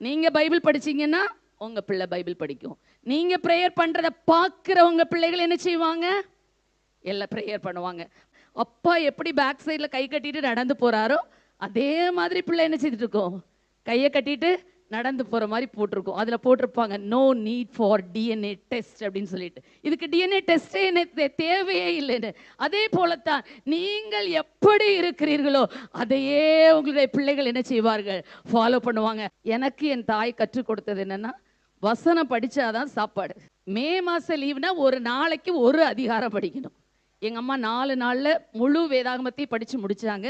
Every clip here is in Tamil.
நீங்க பைபிள் படிச்சீங்கன்னா உங்க பிள்ளை பைபிள் படிக்கும். நீங்க ப்ரேயர் பண்றத பார்க்குற உங்கள் பிள்ளைகள் என்ன செய்வாங்க? எல்லாம் ப்ரேயர் பண்ணுவாங்க. அப்பா எப்படி பேக் சைடில் கை கட்டிட்டு நடந்து போறாரோ அதே மாதிரி பிள்ளை என்ன செய்துட்டு இருக்கோம்? கையை கட்டிட்டு நடந்து போற மாதிரி போட்டிருக்கோம். அதுல போட்டிருப்பாங்க no need for DNA test அப்படின்னு சொல்லிட்டு. இதுக்கு டிஎன்ஏ டெஸ்டே என்ன தேவையே இல்லைன்னு. அதே போலத்தான் நீங்கள் எப்படி இருக்கிறீர்களோ அதையே உங்களுடைய பிள்ளைகள் என்ன செய்வார்கள்? ஃபாலோ பண்ணுவாங்க. எனக்கு என் தாய் கற்றுக் கொடுத்தது என்னன்னா வசனம் படிச்சாதான் சாப்பாடு. மே மாசம் லீவுனா ஒரு நாளைக்கு ஒரு அதிகாரம் படிக்கணும். எங்க அம்மா நாலு நாள்ல முழு வேதாகமத்தையும் படிச்சு முடிச்சாங்க.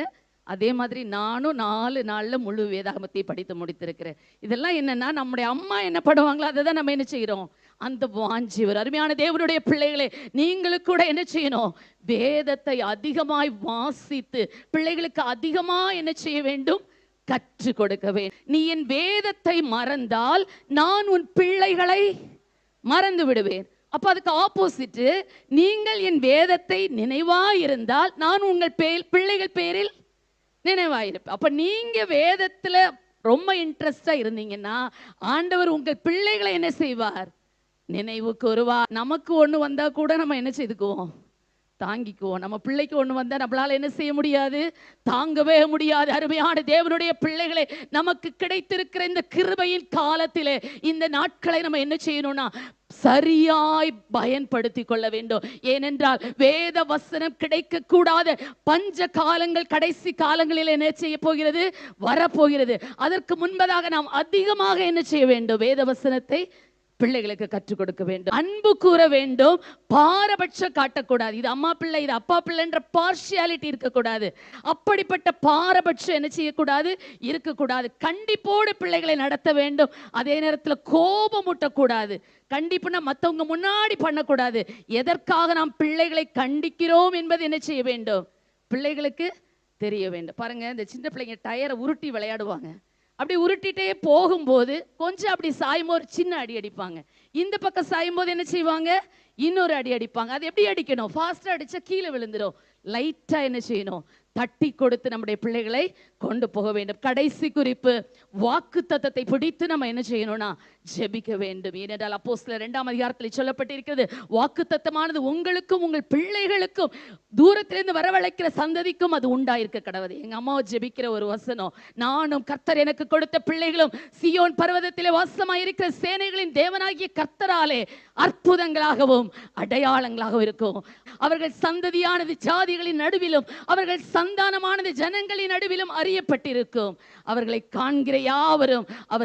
அதே மாதிரி நானும் நாலு நாள்ல முழு வேதாகமத்தை படித்து முடித்திருக்கிறேன். இதெல்லாம் என்னன்னா நம்முடைய அம்மா என்ன படுவாங்களோ அதை தான் நம்ம என்ன செய்கிறோம் அந்த வாஞ்சி ஒரு அருமையான தேவனுடைய பிள்ளைகளே நீங்களுக்கு கூட என்ன செய்யணும்? வேதத்தை அதிகமாய் வாசித்து பிள்ளைகளுக்கு அதிகமா என்ன செய்ய வேண்டும்? கற்றுக் கொடுக்கவே நீ என் வேதத்தை மறந்தால் நான் உன் பிள்ளைகளை மறந்து விடுவேன். அப்போ அதுக்கு ஆப்போசிட் நீங்கள் என் வேதத்தை நினைவா இருந்தால் நான் உங்கள் பே- பிள்ளைகள் பேரில் நினைவாயிருப்பேன் அப்ப நீங்க வேதத்துல ரொம்ப இன்ட்ரெஸ்டா இருந்தீங்கன்னா ஆண்டவர் உங்கள் பிள்ளைகளை என்ன செய்வார்? நினைவுக்கு வருவா நமக்கு ஒண்ணு வந்தா கூட நம்ம என்ன செய்துக்குவோம்? தாங்கிக்குவோம். நம்ம பிள்ளைக்கு ஒண்ணு வந்தா நம்மளால என்ன செய்ய முடியாது? தாங்கவே முடியாது. அருமையான தேவனுடைய பிள்ளைகளே நமக்கு கிடைத்திருக்கிற இந்த கிருபையின் காலத்திலே இந்த நாட்களை நம்ம என்ன செய்யணும்னா சரியாய் பயன்படுத்தி கொள்ள வேண்டும். ஏனென்றால் வேத வசனம் கிடைக்க கூடாத பஞ்ச காலங்கள் கடைசி காலங்களில் என்ன செய்ய போகிறது? வரப்போகிறது. அதற்கு முன்பதாக நாம் அதிகமாக என்ன செய்ய வேண்டும்? வேத வசனத்தை பிள்ளைகளுக்கு கற்றுக் கொடுக்க வேண்டும். அன்பு கூற வேண்டும். பாரபட்சம் காட்டக்கூடாது. இது அம்மா பிள்ளை இது அப்பா பிள்ளைன்ற பார்ஷியாலிட்டி இருக்கக்கூடாது. அப்படிப்பட்ட பாரபட்சம் என்ன செய்யக்கூடாது? இருக்கக்கூடாது. கண்டிப்போடு பிள்ளைகளை நடத்த வேண்டும். அதே நேரத்தில் கோபம் ஊட்டக்கூடாது. கண்டிப்புனா மற்றவங்க முன்னாடி பண்ணக்கூடாது. எதற்காக நாம் பிள்ளைகளை கண்டிக்கிறோம் என்பது என்ன செய்ய வேண்டும்? பிள்ளைகளுக்கு தெரிய வேண்டும். பாருங்க இந்த சின்ன பிள்ளைங்க டயரை உருட்டி விளையாடுவாங்க. அப்படி உருட்டிட்டே போகும்போது கொஞ்சம் அப்படி சாயும் ஒரு சின்ன அடி அடிப்பாங்க. இந்த பக்கம் சாயும் போது என்ன செய்வாங்க? இன்னொரு அடி அடிப்பாங்க. அது எப்படி அடிக்கணும்? ஃபாஸ்டா அடிச்சா கீழே விழுந்துடும் லைட்டா என்ன செய்யணும்? தட்டி கொடுத்து நம்முடைய பிள்ளைகளை கொண்டு போக வேண்டும். கடைசி குறிப்பு வாக்கு தத்தத்தை பிடித்து நம்ம என்ன செய்யணும்னா ஜெபிக்க வேண்டும். ஏனென்றால் அப்போ சில இரண்டாம் அதிகாரத்தில் சொல்லப்பட்டிருக்கிறது வாக்கு தத்தமானது உங்களுக்கும் உங்கள் பிள்ளைகளுக்கும் தூரத்திலிருந்து வரவழைக்கிற சந்ததிக்கும் அது உண்டாயிருக்க கடவுது எங்க அம்மாவை ஜெபிக்கிற ஒரு வசனம் நானும் கர்த்தர் எனக்கு கொடுத்த பிள்ளைகளும் சியோன் பர்வதத்திலே வாசமாயிருக்கிற சேனைகளின் தேவனாகிய கர்த்தராலே அற்புதங்களாகவும் அடையாளங்களாகவும் இருக்கும். அவர்கள் சந்ததியானது ஜாதிகளின் நடுவிலும் அவர்கள் சந்தானமானது ஜனங்களின் நடுவிலும் அறியப்பட்டிருக்கும். அவர்களை காண்கிற யாவரும் அவர்